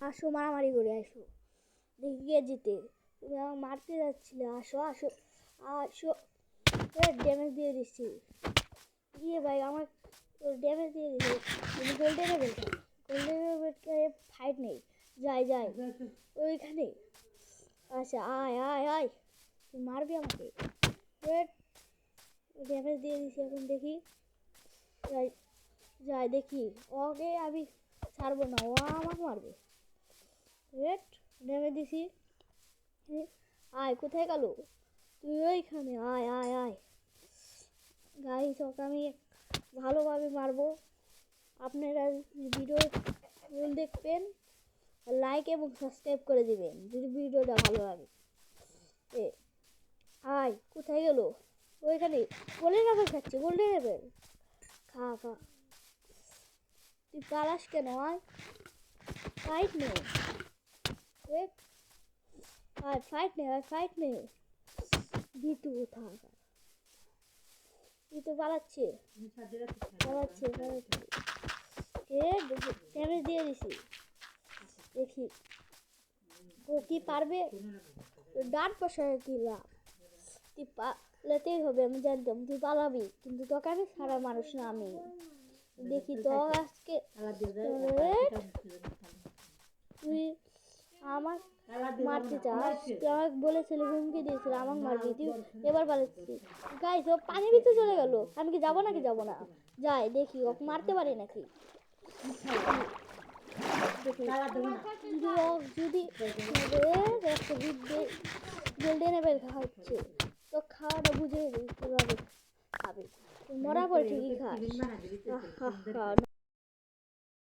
আসো, মারামারি করে আসো। দেখি কে জিতে তুমি আমাকে মারতে যাচ্ছিলে। আসো আসো আসো। ড্যামেজ দিয়ে দিচ্ছি। ইয়ে ভাই, আমার ড্যামেজ দিয়ে দিচ্ছি। তুমি গোল্ডেন লেভেলটা গোল্ডেন লেভেলটা ফাইট নেই। যাই যাই। ওইখানে। আচ্ছা আয় আয় আয়। তুই মারবি আমাকে। ড্যামেজ দিয়ে দিছি এখন দেখি। যাই যাই, দেখি। ওকে আমি ছাড়বো না। ও আমাকে মারবে। ওয়েট নেমে দিছি আয় কোথায় গেল? তুই ওইখানে, আয় আয় আয়। গাইস ওকে আমি ভালোভাবে মারবো। আপনারা ভিডিও দেখবেন লাইক এবং সাবস্ক্রাইব করে দিবেন, যদি ভিডিওটা ভালো লাগে। এ, আয়, কোথায় গেল? ওইখানে গোল্ডেন অ্যাপেল খাচ্ছে গোল্ডেন অ্যাপেল খা খা। তুই পালাস কেন, আয়? ফাইট নে ওয়েট আয় ফাইট নে আয় ফাইট নে দিতু কোথায় দিতু পালাচ্ছে পালাচ্ছে পালাচ্ছে এ ড্যামেজ দিয়ে দিছি। দেখি। ও কি পারবে? ডান পাশে কি লাভ তুই পালাতেই হবে, আমি জানতাম। তুই পালাবি, কিন্তু তোকে আমি সারা মানুষ না আমি। দেখি তো আজকে Wait. তুই আমার মারতে চাস তুই আমাকে বলেছিলি হুমকি দিয়েছিল আমাকে মারবি। তুই এবার পালাচ্ছি গাইস ও পানির ভিতরে চলে গেল। আমি কি যাব নাকি যাব না? যাই দেখি ওকে মারতে পারি নাকি? যদি একটা গোল্ডেন এবার খাচ্ছে তো খাওয়াটা বুঝে খাবে। তুই মরার ঠিকই খাস।